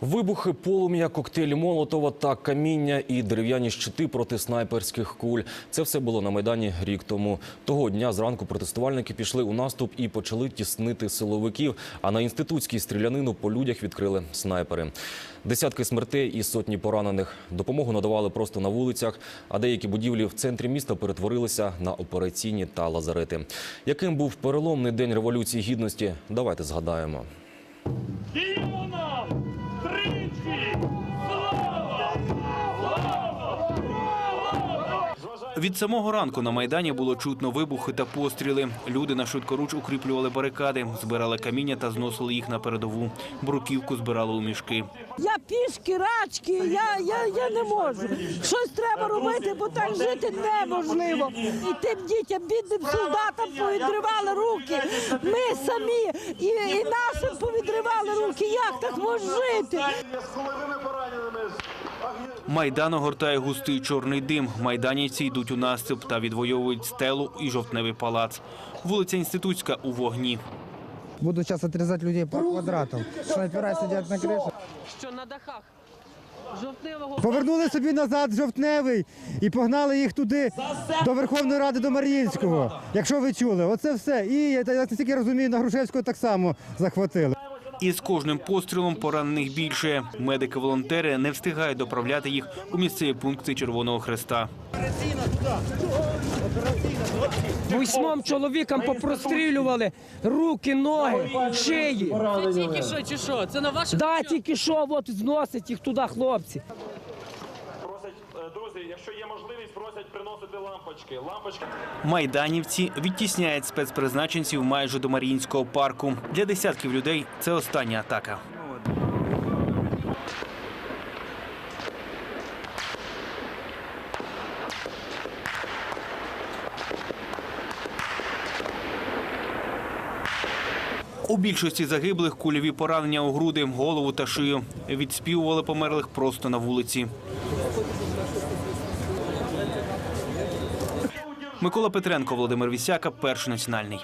Вибухи, полум'я, коктейлі Молотова та каміння і дерев'яні щити проти снайперських куль. Це все було на Майдані рік тому. Того дня зранку протестувальники пішли у наступ і почали тіснити силовиків, а на інститутській стрілянину по людях відкрили снайпери. Десятки смертей і сотні поранених. Допомогу надавали просто на вулицях, а деякі будівлі в центрі міста перетворилися на операційні та лазарети. Яким був переломний день Революції Гідності, давайте згадаємо. Діємо 是。Від самого ранку на майдані було чутно вибухи та постріли. Люди на швидкоруч укріплювали барикади, збирали каміння та зносили їх на передову. Бруківку збирали у мішки. Я пішки, рачки, я, я, я не можу. Щось треба робити, бо так жити неможливо. І тим дітям, бідним солдатам повідривали руки. Ми самі і, і нашим повідривали руки. Як так може жити? Майдан огортає густий чорний дим. Майданівці йдуть у наступ та відвоюють стелу і жовтневий палац. Вулиця Інститутська у вогні. Буду сейчас отрезать людей по квадратам. Снайпера сидять на криші. що на дахах жовтневого Повернули собі назад жовтневий і погнали їх туди до Верховної Ради до Мар'їнського. Якщо ви чули, оце все. І я так розумію, на Грушевського так само захватили. І з кожним пострілом поранених більше. Медики-волонтери не встигають доправляти їх у місцеві пункти Червоного Хреста. Восьмом чоловікам попрострілювали руки, ноги, шиї. це тільки що чи що? Це на ваших Да, тільки що, от зносить їх туди хлопці. Е, друзі, якщо є можливість, просять приносити лампочки. Лампочки. Майданівці відтісняють спецпризначенців майже до Маріїнського парку. Для десятків людей це остання атака. У більшості загиблих кульові поранення у груди, голову та шию. Відспівували померлих просто на вулиці. Микола Петренко, Володимир Вісяка, перший національний.